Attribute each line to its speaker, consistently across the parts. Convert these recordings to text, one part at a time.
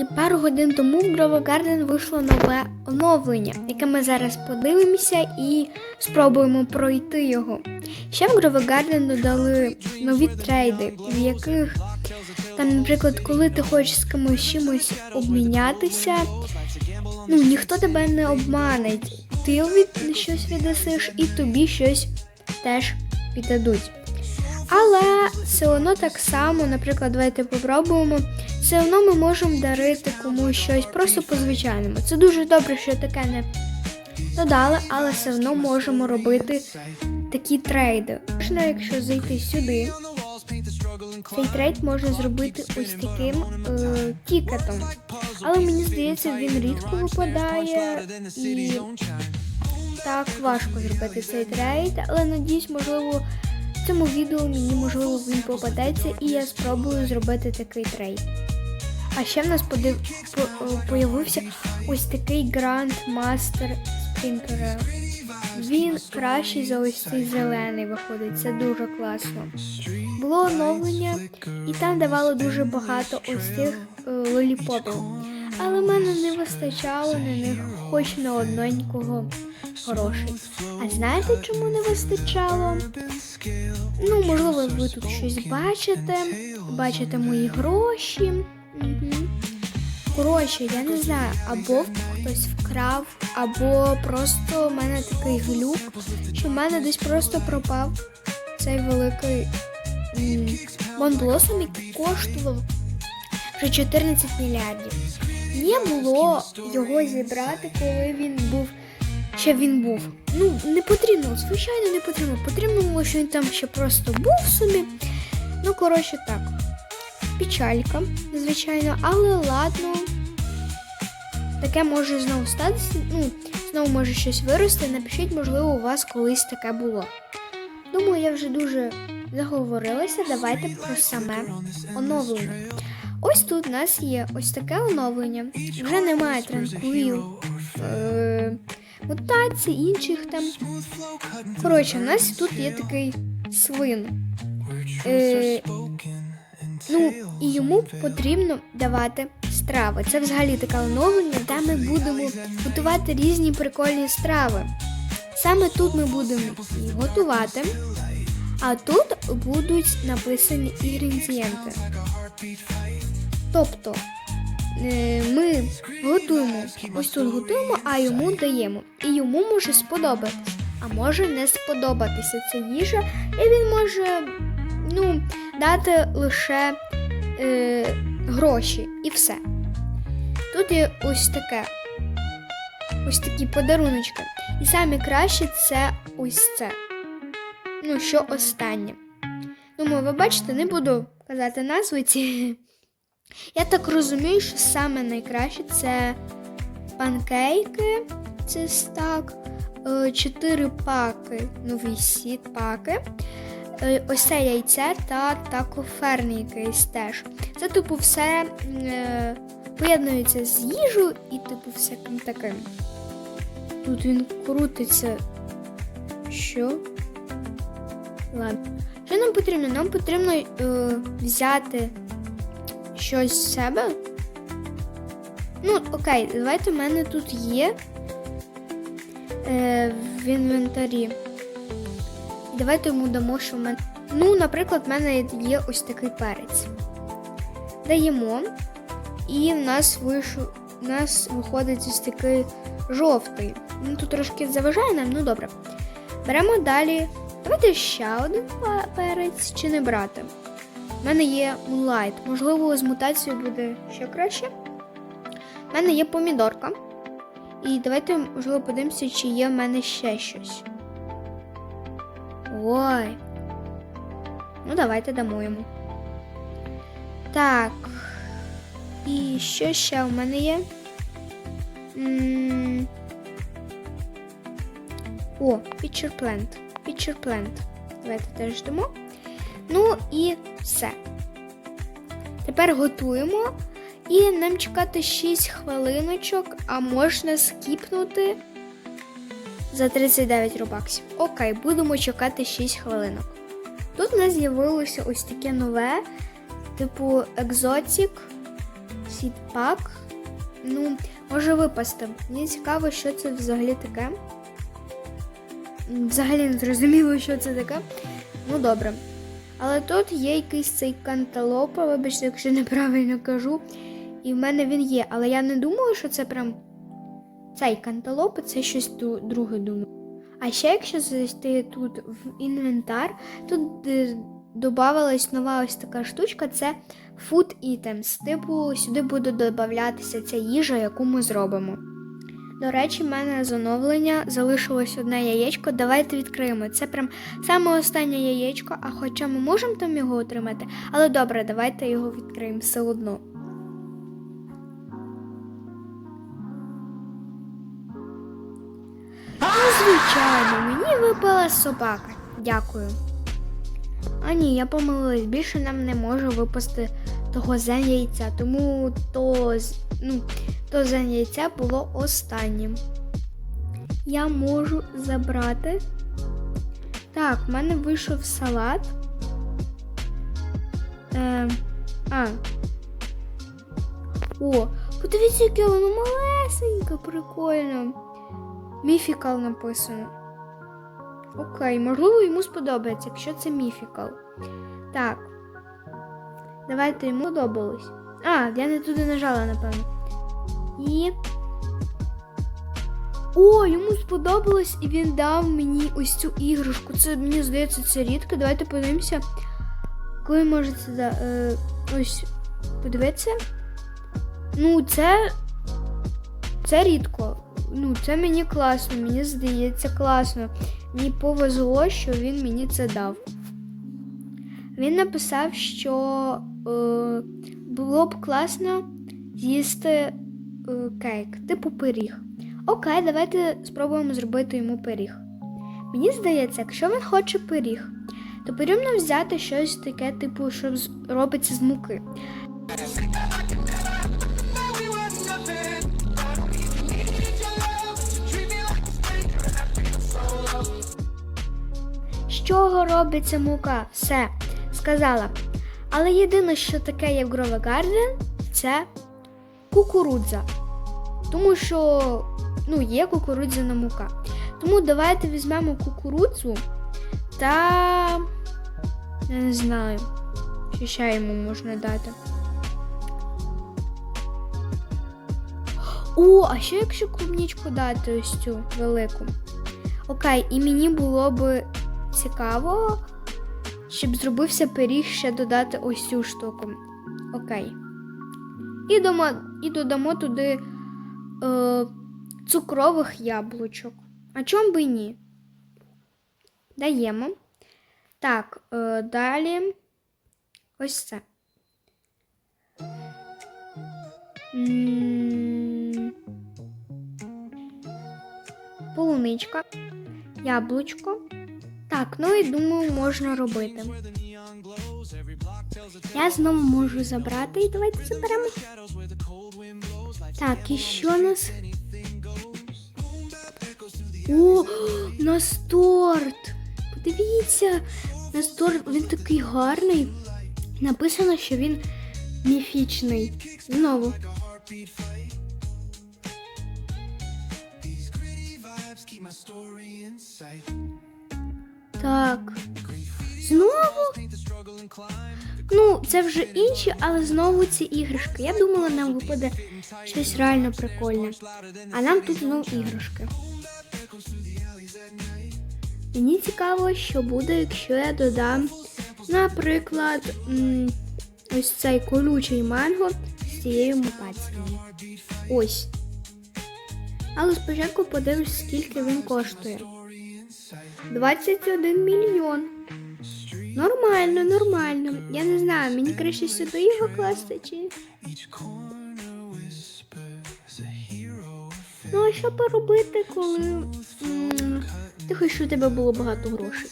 Speaker 1: І пару годин тому в Grovo Garden вийшло нове оновлення, яке ми зараз подивимося і спробуємо пройти його. Ще в Grovo Garden додали нові трейди, в яких там, наприклад, коли ти хочеш з кимось чимось обмінятися, ну ніхто тебе не обманить. Ти від щось віддасиш і тобі щось теж віддадуть. Але все одно так само, наприклад, давайте попробуємо. Все одно ми можемо дарити комусь щось просто по-звичайному. Це дуже добре, що таке не додали, але все одно можемо робити такі трейди. Можна, якщо зайти сюди, цей трейд можна зробити ось таким е, тікетом. Але мені здається, він рідко випадає і так важко зробити цей трейд, але надіюсь, можливо, цьому відео мені можливо він попадеться і я спробую зробити такий трейд. А ще в нас подив... по... появився ось такий Grand Master Sprinter. Він кращий за ось цей зелений виходить, це дуже класно. Було оновлення, і там давали дуже багато ось цих е, лоліпопів. Але в мене не вистачало на них хоч на одненького грошей. А знаєте, чому не вистачало? Ну, можливо, ви тут щось бачите, бачите мої гроші. Коротше, я не знаю, або хтось вкрав, або просто в мене такий глюк, що в мене десь просто пропав цей великий монблосом, який коштував вже 14 мільярдів. Не було його зібрати, коли він був. Ще він був. Ну, не потрібно, звичайно, не потрібно. Потрібно було, що він там ще просто був собі. Ну, коротше, так. Печалька, звичайно, але ладно. Таке може знову статися. Ну, знову може щось вирости. Напишіть, можливо, у вас колись таке було. Думаю, я вже дуже заговорилася. Давайте про саме оновлення. Ось тут у нас є ось таке оновлення. Вже немає транквіл, е- інших там. Коротше, у нас тут є такий свин. Е- ну, і йому потрібно давати страви. Це взагалі таке оновлення, де ми будемо готувати різні прикольні страви. Саме тут ми будемо їх готувати, а тут будуть написані інгредієнти. Тобто е, ми готуємо, ось тут готуємо, а йому даємо. І йому може сподобатись, а може не сподобатися ця їжа, і він може ну, дати лише е, гроші і все. Тут є ось таке. Ось такі подаруночки. І саме краще це ось це. Ну, що останнє. Думаю, ви бачите, не буду казати назви ці. Я так розумію, що саме найкраще це панкейки, це стак, 4 паки, нові сіт паки. Е, Ось це яйце та такоферн якийсь теж. Це, типу, все е, поєднується з їжею і, типу, всяким таким. Тут він крутиться. Що? Ладно. Потрібно? Нам потрібно е, взяти щось з себе. Ну, окей, давайте в мене тут є е, в інвентарі. Давайте йому дамо, що в мене. Ну, наприклад, в мене є ось такий перець. Даємо. І в нас вийшов. У нас виходить ось такий жовтий. Ну, тут трошки заважає нам, ну добре. Беремо далі. Давайте ще один перець чи не брати. У мене є мулайт. Можливо, з мутацією буде ще краще. У мене є помідорка. І давайте, можливо, подивимося, чи є в мене ще щось. Ой. Ну, давайте дамо йому. Так. І що ще в мене є? М, О, Pitcher Plant. Pitcher Plant. Давайте теж дамо. Ну і все. Тепер готуємо. І нам чекати 6 хвилиночок, а можна скіпнути за 39 робаксів. Окей, будемо чекати 6 хвилинок. Тут у нас з'явилося ось таке нове, типу екзотік Сідпак. Ну, може випасти. Мені цікаво, що це взагалі таке. Взагалі не зрозуміло, що це таке. Ну, добре. Але тут є якийсь цей канталопа, вибачте, якщо неправильно кажу. І в мене він є. Але я не думаю, що це прям цей канталоп, це щось друге думаю. А ще якщо зайти тут в інвентар, тут е, додавалась нова ось така штучка, це food items. Типу, сюди буде додаватися ця їжа, яку ми зробимо. До речі, в мене з оновлення залишилось одне яєчко. Давайте відкриємо. Це прям саме останнє яєчко, а хоча ми можемо там його отримати, але добре, давайте його відкриємо все одно. Звичайно, мені випала собака. Дякую. А ні, я помилилась. Більше нам не може випасти того зен яйця, тому то, ну, то зен яйця було останнім. Я можу забрати. Так, в мене вийшов салат. Е, а. О, подивіться, яке воно малесеньке, прикольно. Міфікал написано. Окей, можливо, йому сподобається, якщо це міфікал. Так. Давайте йому сподобалось. А, я не туди нажала, напевно. І. О, йому сподобалось, і він дав мені ось цю іграшку. Це мені здається, це рідко. Давайте подивимося. Коли може це да, е, ось подивитися. Ну, це. Це рідко. Ну, це мені класно, мені здається класно. Мені повезло, що він мені це дав. Він написав, що е, було б класно з'їсти е, кейк, типу пиріг. Окей, давайте спробуємо зробити йому пиріг. Мені здається, якщо він хоче пиріг, то потрібно взяти щось таке, типу, що робиться з муки. З чого робиться мука? Все, сказала. Але єдине, що таке є в Grove Garden, це кукурудза. Тому що ну, є кукурудзяна мука. Тому давайте візьмемо кукурудзу та. Я не знаю, що ще йому можна дати. О, а що якщо клубнічку дати ось цю велику? Окей, і мені було би цікаво, щоб зробився пиріг ще додати ось цю штуку. Окей. І, дома, і додамо туди е, цукрових яблучок. А чому би і ні? Даємо. Так, е, далі ось це. Полуничка, яблучко. Так, ну і думаю, можна робити. Я знову можу забрати і давайте заберемо. Так, і що у нас? О, у нас торт! Подивіться, у нас торт, він такий гарний. Написано, що він міфічний. Знову. Так. Знову? Ну, це вже інші, але знову ці іграшки. Я думала, нам випаде щось реально прикольне. А нам тут знову іграшки. Мені цікаво, що буде, якщо я додам, наприклад, ось цей колючий манго з цією мутацією. Ось. Але спочатку подивлюсь, скільки він коштує. 21 мільйон. Нормально, нормально. Я не знаю, мені краще сюди його класти чи. Ну, а що поробити, коли ти хочеш, у тебе було багато грошей?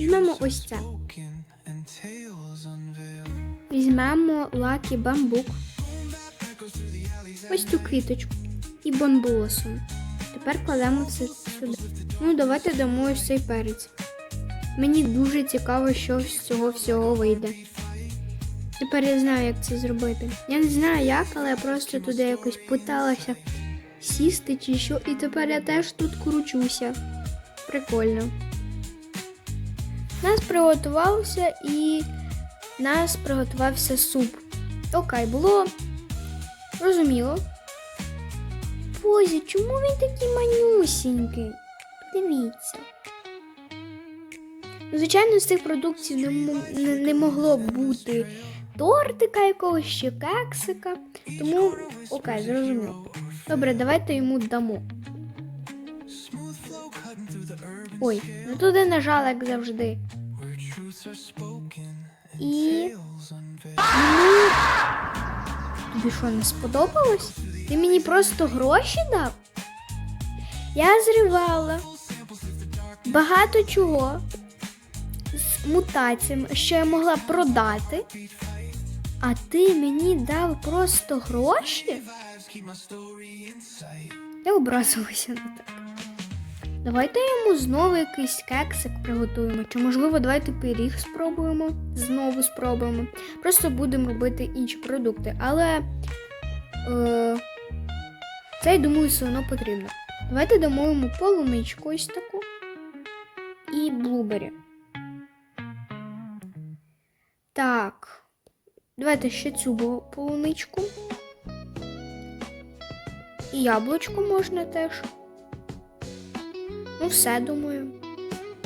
Speaker 1: Візьмемо ось це. Візьмемо лакі бамбук. Ось цю квіточку. І бонбулосом. Тепер кладемо все сюди. Ну, давайте дамо ось цей перець. Мені дуже цікаво, що з цього всього вийде. Тепер я знаю, як це зробити. Я не знаю як, але я просто туди якось питалася сісти чи що, і тепер я теж тут кручуся. Прикольно. Нас приготувалося і нас приготувався суп. Окей, було розуміло. Бозі, чому він такий манюсінький? Подивіться. Ну, Звичайно, з цих продуктів не, не, не могло бути тортика якогось чи кексика. Тому окей, зрозуміло. Добре, давайте йому дамо. Ой, не туди нажала, як завжди. І. Ну, тобі що, не сподобалось? Ти мені просто гроші дав? Я зривала багато чого з мутаціями, що я могла продати. А ти мені дав просто гроші? Я образилася на так. Давайте йому знову якийсь кексик приготуємо. Чи можливо давайте пиріг спробуємо. Знову спробуємо. Просто будемо робити інші продукти. Але е, це, я думаю, все одно потрібно. Давайте дамо йому полуничку ось таку і блубері. Так. Давайте ще цю полуничку. І яблучко можна теж. Ну, все, думаю.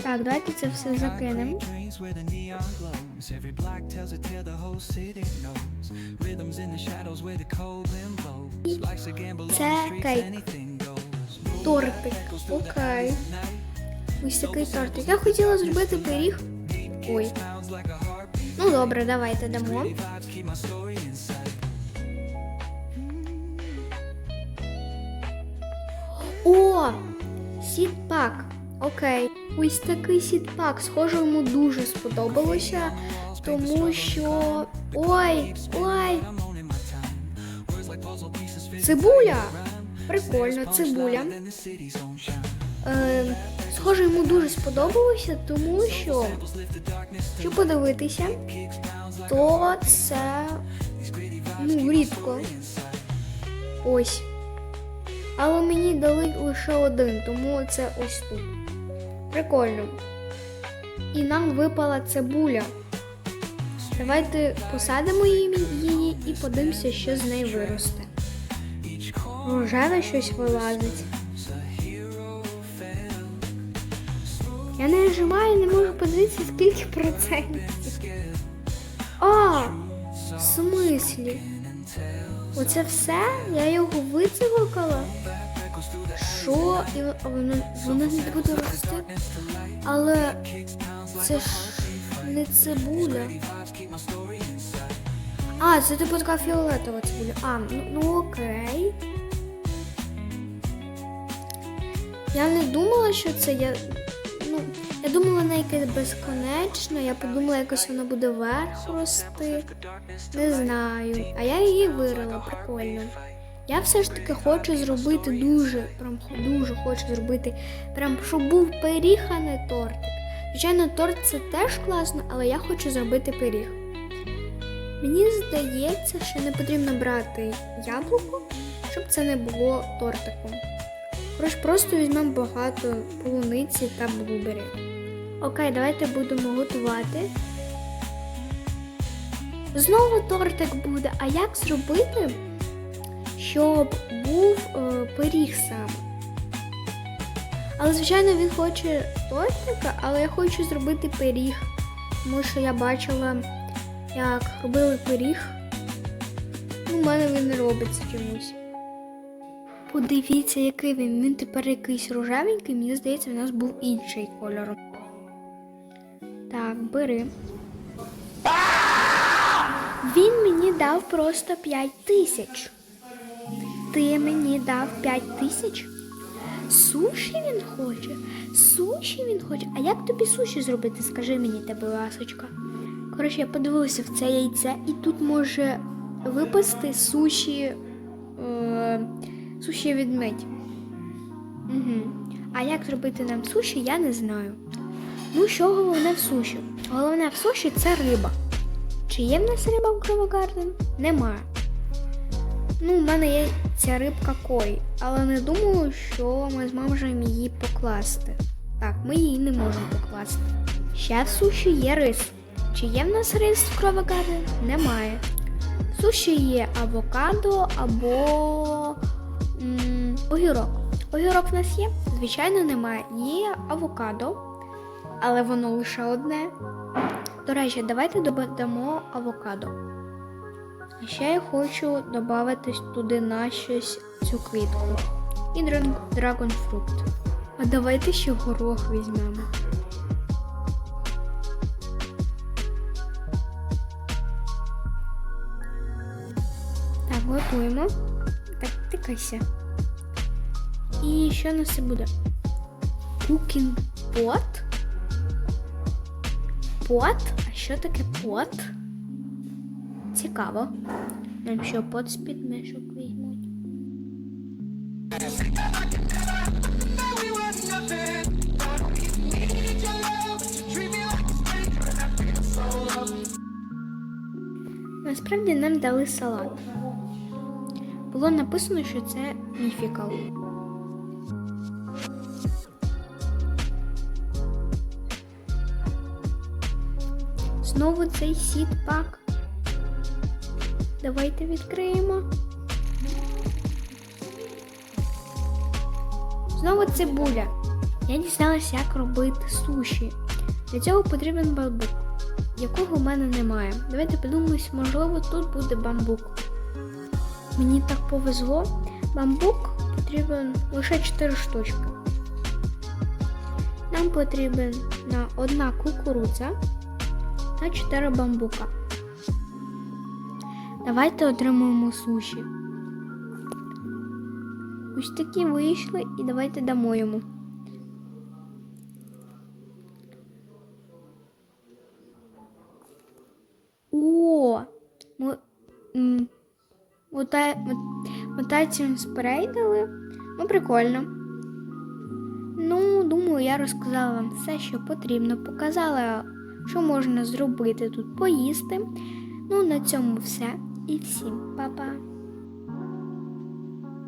Speaker 1: Так, давайте це все закинемо.
Speaker 2: Trains where the neon glows. Every block tells a tale the whole city knows. Rhythms in the shadows where the cold wind blows. Life's a gamble on
Speaker 1: Це
Speaker 2: the streets,
Speaker 1: кейк.
Speaker 2: anything goes.
Speaker 1: Тортик. Окей. Ось такий тортик. Я хотіла зробити пиріг. Ой.
Speaker 2: Sounds like a heartbeat.
Speaker 1: Ну добре, давайте дамо.
Speaker 2: Vibes keep my story inside.
Speaker 1: О! Сітпак. Окей. Ось такий сітпак. Схоже, йому дуже сподобалося, тому що. Ой! Ой! Цибуля! Прикольно, цибуля. Е, схоже, йому дуже сподобалося, тому що, якщо подивитися, то це ну, рідко. Ось. Але мені дали лише один, тому це ось тут. Прикольно. І нам випала цибуля. Давайте посадимо її і подивимося, що з неї виросте. Рожеве щось вилазить. Я не нажимаю, не можу подивитися, скільки процентів. А, в смислі? Оце все? Я його вицілокала? Що? І воно, не буде рости? Але це ж не цибуля. А, це типу така фіолетова цибуля. А, ну, ну окей. Я не думала, що це я. Ну, я думала, вона якась безконечна, я подумала, якось вона буде вверх рости. Не знаю. А я її вирила, прикольно. Я все ж таки хочу зробити дуже, прям дуже хочу зробити, прям щоб був пиріг, а не тортик. Звичайно, торт це теж класно, але я хочу зробити пиріг. Мені здається, що не потрібно брати яблуко, щоб це не було тортиком. Коротше, просто візьмемо багато полуниці та блубері. Окей, давайте будемо готувати. Знову тортик буде. А як зробити, щоб був е, пиріг сам? Але, звичайно, він хоче тортика, але я хочу зробити пиріг. Тому що я бачила, як робили пиріг. Ну, у мене він не робиться чомусь. Подивіться, який він. Він тепер якийсь рожевенький, мені здається, в нас був інший кольор. Так, бери. Він мені дав просто 5 тисяч. Ти мені дав 5 тисяч? Суші він хоче. Суші він хоче. А як тобі суші зробити? Скажи мені, тебе ласочка. Коротше, я подивилася в це яйце, і тут може випасти суші. Е, суші відмить. Угу. А як зробити нам суші, я не знаю. Ну, що головне в суші? Головне в суші це риба. Чи є в нас риба в Гровогарден? Немає. Ну, у мене є ця рибка кой, але не думаю, що ми зможемо її покласти. Так, ми її не можемо покласти. Ще в суші є рис. Чи є в нас рис в Гровогарден? Немає. В суші є авокадо або огірок. Огірок в нас є? Звичайно, немає. Є авокадо, але воно лише одне. До речі, давайте додамо авокадо. А ще я хочу додати туди на щось цю квітку. І драгонфрукт. А давайте ще горох візьмемо. Так, готуємо. Так, тикайся. І що у нас це буде? Cooking pot? Пот? А що таке пот? Цікаво. Нам що пот з підмішок візьмуть. Насправді нам дали салат. Було написано, що це міфікал. Знову цей сіт пак. Давайте відкриємо. Знову цибуля. Я дізналася, як робити суші. Для цього потрібен бамбук, якого в мене немає. Давайте подумаємо, можливо, тут буде бамбук. Мені так повезло. Бамбук потрібен лише 4 штучки. Нам потрібен на одна кукурудза та 4 бамбука. Давайте отримуємо суші. Ось такі вийшли і давайте дамо йому. О! Ми, м, мута, мут- мутацію спрей дали. Ну, прикольно. Ну, думаю, я розказала вам все, що потрібно. Показала, що можна зробити тут поїсти. Ну, на цьому все. І всім па-па!